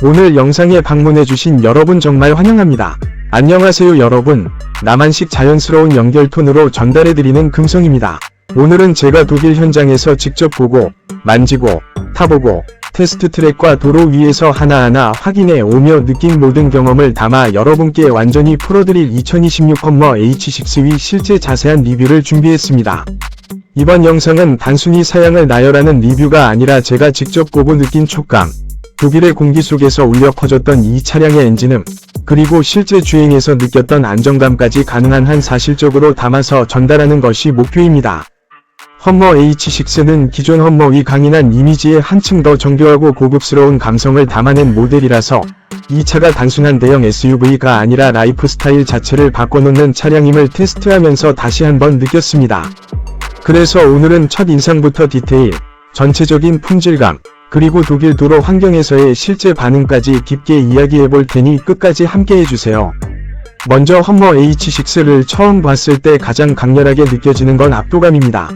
오늘 영상에 방문해주신 여러분 정말 환영합니다. 안녕하세요 여러분. 나만식 자연스러운 연결 톤으로 전달해드리는 금성입니다. 오늘은 제가 독일 현장에서 직접 보고, 만지고, 타보고, 테스트 트랙과 도로 위에서 하나하나 확인해 오며 느낀 모든 경험을 담아 여러분께 완전히 풀어드릴 2026 험머 H6V 실제 자세한 리뷰를 준비했습니다. 이번 영상은 단순히 사양을 나열하는 리뷰가 아니라 제가 직접 보고 느낀 촉감, 독일의 공기 속에서 울려 퍼졌던 이 차량의 엔진음, 그리고 실제 주행에서 느꼈던 안정감까지 가능한 한 사실적으로 담아서 전달하는 것이 목표입니다. 험머 H6는 기존 험머 위 강인한 이미지에 한층 더 정교하고 고급스러운 감성을 담아낸 모델이라서 이 차가 단순한 대형 SUV가 아니라 라이프 스타일 자체를 바꿔놓는 차량임을 테스트하면서 다시 한번 느꼈습니다. 그래서 오늘은 첫 인상부터 디테일, 전체적인 품질감, 그리고 독일 도로 환경에서의 실제 반응까지 깊게 이야기해 볼 테니 끝까지 함께 해주세요. 먼저 험머 H6를 처음 봤을 때 가장 강렬하게 느껴지는 건 압도감입니다.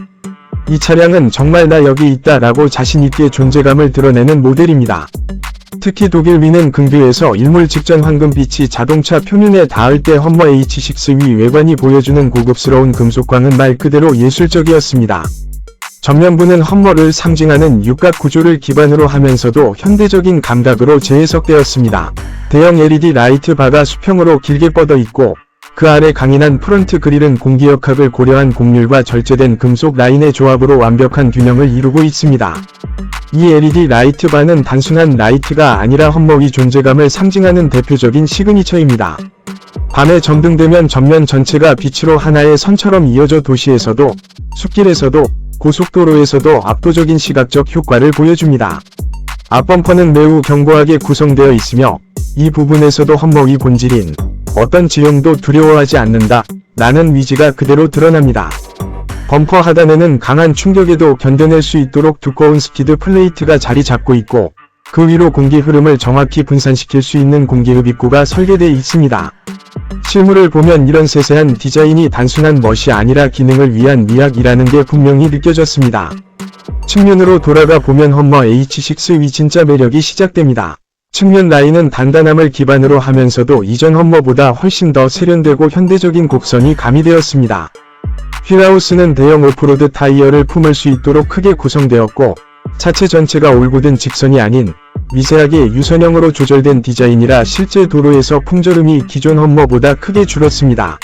이 차량은 정말 나 여기 있다 라고 자신있게 존재감을 드러내는 모델입니다. 특히 독일 위는 근교에서 일몰 직전 황금빛이 자동차 표면에 닿을 때 험머 H6 위 외관이 보여주는 고급스러운 금속광은 말 그대로 예술적이었습니다. 전면부는 험머를 상징하는 육각 구조를 기반으로 하면서도 현대적인 감각으로 재해석되었습니다. 대형 LED 라이트 바가 수평으로 길게 뻗어 있고 그 아래 강인한 프런트 그릴은 공기역학을 고려한 곡률과 절제된 금속 라인의 조합으로 완벽한 균형을 이루고 있습니다. 이 LED 라이트 바는 단순한 라이트가 아니라 험머위 존재감을 상징하는 대표적인 시그니처입니다. 밤에 점등되면 전면 전체가 빛으로 하나의 선처럼 이어져 도시에서도, 숲길에서도, 고속도로에서도 압도적인 시각적 효과를 보여줍니다. 앞범퍼는 매우 견고하게 구성되어 있으며, 이 부분에서도 험머위 본질인 어떤 지형도 두려워하지 않는다. 라는 위지가 그대로 드러납니다. 범퍼 하단에는 강한 충격에도 견뎌낼 수 있도록 두꺼운 스키드 플레이트가 자리 잡고 있고, 그 위로 공기 흐름을 정확히 분산시킬 수 있는 공기 흡입구가 설계되어 있습니다. 실물을 보면 이런 세세한 디자인이 단순한 멋이 아니라 기능을 위한 미학이라는 게 분명히 느껴졌습니다. 측면으로 돌아가 보면 험머 H6 위 진짜 매력이 시작됩니다. 측면 라인은 단단함을 기반으로 하면서도 이전 험머보다 훨씬 더 세련되고 현대적인 곡선이 가미되었습니다. 휠하우스는 대형 오프로드 타이어를 품을 수 있도록 크게 구성되었고, 차체 전체가 올곧은 직선이 아닌 미세하게 유선형으로 조절된 디자인이라 실제 도로에서 풍절음이 기존 험머보다 크게 줄었습니다.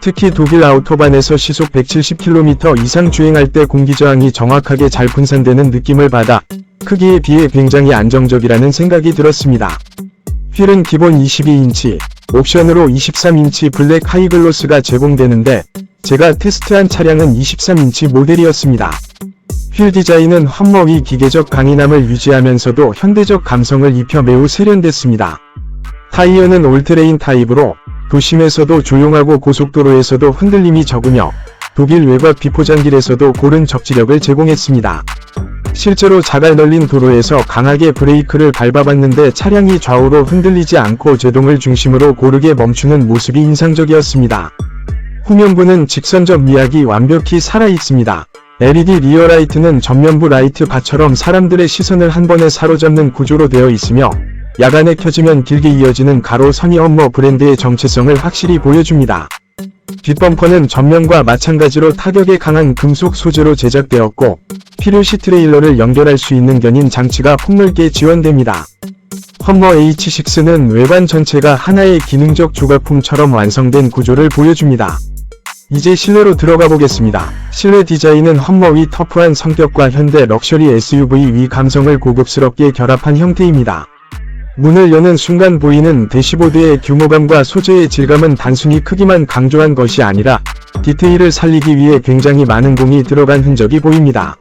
특히 독일 아우토반에서 시속 170km 이상 주행할 때 공기저항이 정확하게 잘 분산되는 느낌을 받아 크기에 비해 굉장히 안정적이라는 생각이 들었습니다. 휠은 기본 22인치, 옵션으로 23인치 블랙 하이글로스가 제공되는데 제가 테스트한 차량은 23인치 모델이었습니다. 휠 디자인은 험머 위 기계적 강인함을 유지하면서도 현대적 감성을 입혀 매우 세련됐습니다. 타이어는 올트레인 타입으로 도심에서도 조용하고 고속도로에서도 흔들림이 적으며 독일 외곽 비포장길에서도 고른 적지력을 제공했습니다. 실제로 자갈 널린 도로에서 강하게 브레이크를 밟아봤는데 차량이 좌우로 흔들리지 않고 제동을 중심으로 고르게 멈추는 모습이 인상적이었습니다. 후면부는 직선적 미학이 완벽히 살아있습니다. LED 리어 라이트는 전면부 라이트 바처럼 사람들의 시선을 한 번에 사로잡는 구조로 되어 있으며 야간에 켜지면 길게 이어지는 가로선이 험머 브랜드의 정체성을 확실히 보여줍니다. 뒷범퍼는 전면과 마찬가지로 타격에 강한 금속 소재로 제작되었고 필요시 트레일러를 연결할 수 있는 견인 장치가 폭넓게 지원됩니다. 험머 H6는 외관 전체가 하나의 기능적 조각품처럼 완성된 구조를 보여줍니다. 이제 실내로 들어가 보겠습니다. 실내 디자인은 험머 위 터프한 성격과 현대 럭셔리 SUV 위 감성을 고급스럽게 결합한 형태입니다. 문을 여는 순간 보이는 대시보드의 규모감과 소재의 질감은 단순히 크기만 강조한 것이 아니라 디테일을 살리기 위해 굉장히 많은 공이 들어간 흔적이 보입니다.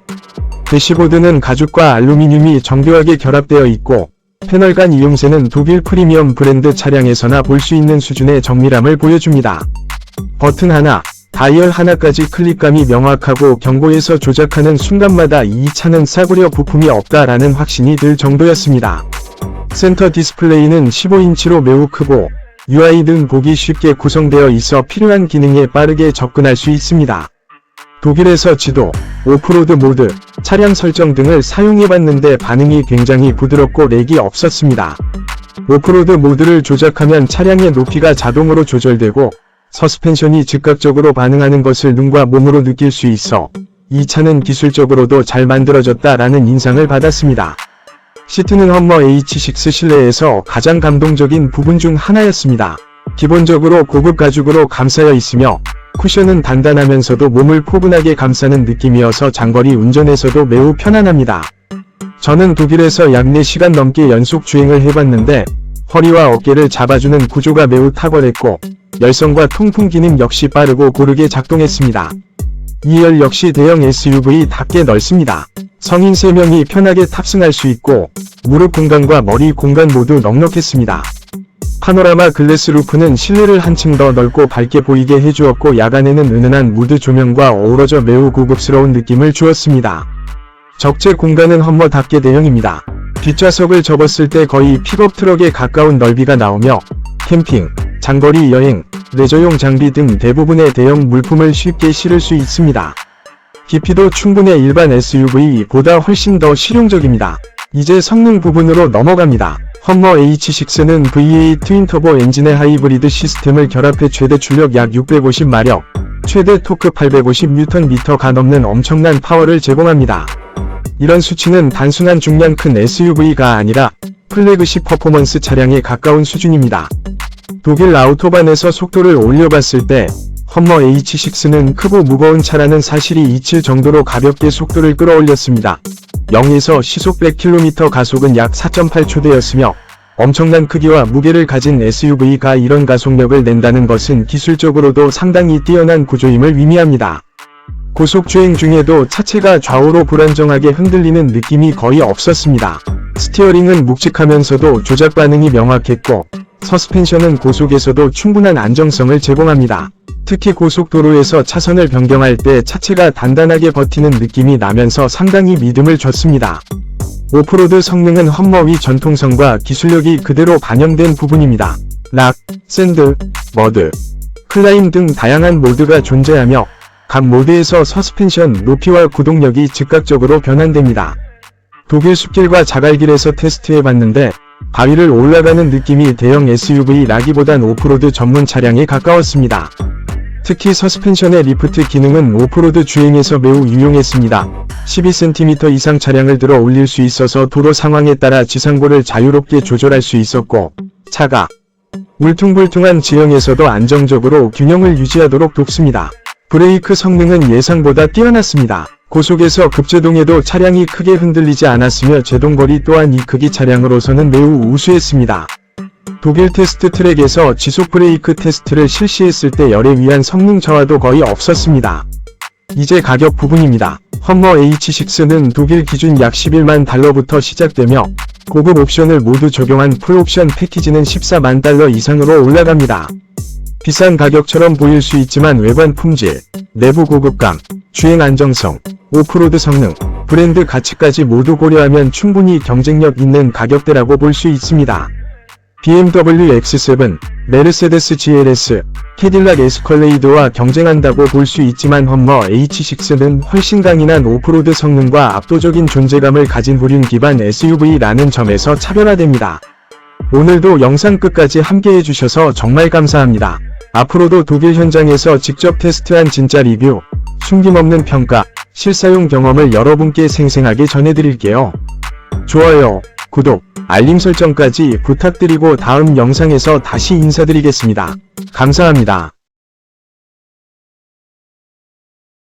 대시보드는 가죽과 알루미늄이 정교하게 결합되어 있고 패널 간 이용새는 독일 프리미엄 브랜드 차량에서나 볼 수 있는 수준의 정밀함을 보여줍니다. 버튼 하나, 다이얼 하나까지 클릭감이 명확하고 경고에서 조작하는 순간마다 이 차는 싸구려 부품이 없다라는 확신이 들 정도였습니다. 센터 디스플레이는 15인치로 매우 크고 UI 등 보기 쉽게 구성되어 있어 필요한 기능에 빠르게 접근할 수 있습니다. 독일에서 지도, 오프로드 모드, 차량 설정 등을 사용해봤는데 반응이 굉장히 부드럽고 렉이 없었습니다. 오프로드 모드를 조작하면 차량의 높이가 자동으로 조절되고 서스펜션이 즉각적으로 반응하는 것을 눈과 몸으로 느낄 수 있어 이 차는 기술적으로도 잘 만들어졌다라는 인상을 받았습니다. 시트는 험머 H6 실내에서 가장 감동적인 부분 중 하나였습니다. 기본적으로 고급 가죽으로 감싸여 있으며 쿠션은 단단하면서도 몸을 포근하게 감싸는 느낌이어서 장거리 운전에서도 매우 편안합니다. 저는 독일에서 약 4시간 넘게 연속 주행을 해봤는데 허리와 어깨를 잡아주는 구조가 매우 탁월했고 열선과 통풍 기능 역시 빠르고 고르게 작동했습니다. 2열 역시 대형 SUV답게 넓습니다. 성인 3명이 편하게 탑승할 수 있고 무릎 공간과 머리 공간 모두 넉넉했습니다. 파노라마 글래스 루프는 실내를 한층 더 넓고 밝게 보이게 해주었고 야간에는 은은한 무드 조명과 어우러져 매우 고급스러운 느낌을 주었습니다. 적재 공간은 험머답게 대형입니다. 뒷좌석을 접었을 때 거의 픽업 트럭에 가까운 넓이가 나오며 캠핑, 장거리 여행, 레저용 장비 등 대부분의 대형 물품을 쉽게 실을 수 있습니다. 깊이도 충분해 일반 SUV보다 훨씬 더 실용적입니다. 이제 성능 부분으로 넘어갑니다. 험머 H6는 V8 트윈터보 엔진의 하이브리드 시스템을 결합해 최대 출력 약 650마력, 최대 토크 850Nm가 넘는 엄청난 파워를 제공합니다. 이런 수치는 단순한 중량 큰 SUV가 아니라 플래그십 퍼포먼스 차량에 가까운 수준입니다. 독일 아우토반에서 속도를 올려봤을 때 험머 H6는 크고 무거운 차라는 사실이 잊힐 정도로 가볍게 속도를 끌어올렸습니다. 0에서 시속 100km 가속은 약 4.8초대였으며 엄청난 크기와 무게를 가진 SUV가 이런 가속력을 낸다는 것은 기술적으로도 상당히 뛰어난 구조임을 의미합니다. 고속주행 중에도 차체가 좌우로 불안정하게 흔들리는 느낌이 거의 없었습니다. 스티어링은 묵직하면서도 조작 반응이 명확했고 서스펜션은 고속에서도 충분한 안정성을 제공합니다. 특히 고속도로에서 차선을 변경할 때 차체가 단단하게 버티는 느낌이 나면서 상당히 믿음을 줬습니다. 오프로드 성능은 험머위 전통성과 기술력이 그대로 반영된 부분입니다. 락, 샌드, 머드, 클라임 등 다양한 모드가 존재하며 각 모드에서 서스펜션 높이와 구동력이 즉각적으로 변환됩니다. 독일 숲길과 자갈길에서 테스트해봤는데 바위를 올라가는 느낌이 대형 SUV 라기보단 오프로드 전문 차량에 가까웠습니다. 특히 서스펜션의 리프트 기능은 오프로드 주행에서 매우 유용했습니다. 12cm 이상 차량을 들어 올릴 수 있어서 도로 상황에 따라 지상고를 자유롭게 조절할 수 있었고 차가 울퉁불퉁한 지형에서도 안정적으로 균형을 유지하도록 돕습니다. 브레이크 성능은 예상보다 뛰어났습니다. 고속에서 급제동에도 차량이 크게 흔들리지 않았으며 제동거리 또한 이 크기 차량으로서는 매우 우수했습니다. 독일 테스트 트랙에서 지속 브레이크 테스트를 실시했을 때 열에 의한 성능 저하도 거의 없었습니다. 이제 가격 부분입니다. 험머 H6는 독일 기준 약 11만 달러부터 시작되며 고급 옵션을 모두 적용한 풀옵션 패키지는 14만 달러 이상으로 올라갑니다. 비싼 가격처럼 보일 수 있지만 외관 품질, 내부 고급감, 주행 안정성, 오프로드 성능, 브랜드 가치까지 모두 고려하면 충분히 경쟁력 있는 가격대라고 볼 수 있습니다. BMW X7, 메르세데스 GLS, 캐딜락 에스컬레이드와 경쟁한다고 볼 수 있지만 험머 H6는 훨씬 강인한 오프로드 성능과 압도적인 존재감을 가진 후륜 기반 SUV라는 점에서 차별화됩니다. 오늘도 영상 끝까지 함께 해 주셔서 정말 감사합니다. 앞으로도 독일 현장에서 직접 테스트한 진짜 리뷰, 숨김없는 평가, 실사용 경험을 여러분께 생생하게 전해드릴게요. 좋아요, 구독, 알림 설정까지 부탁드리고 다음 영상에서 다시 인사드리겠습니다. 감사합니다.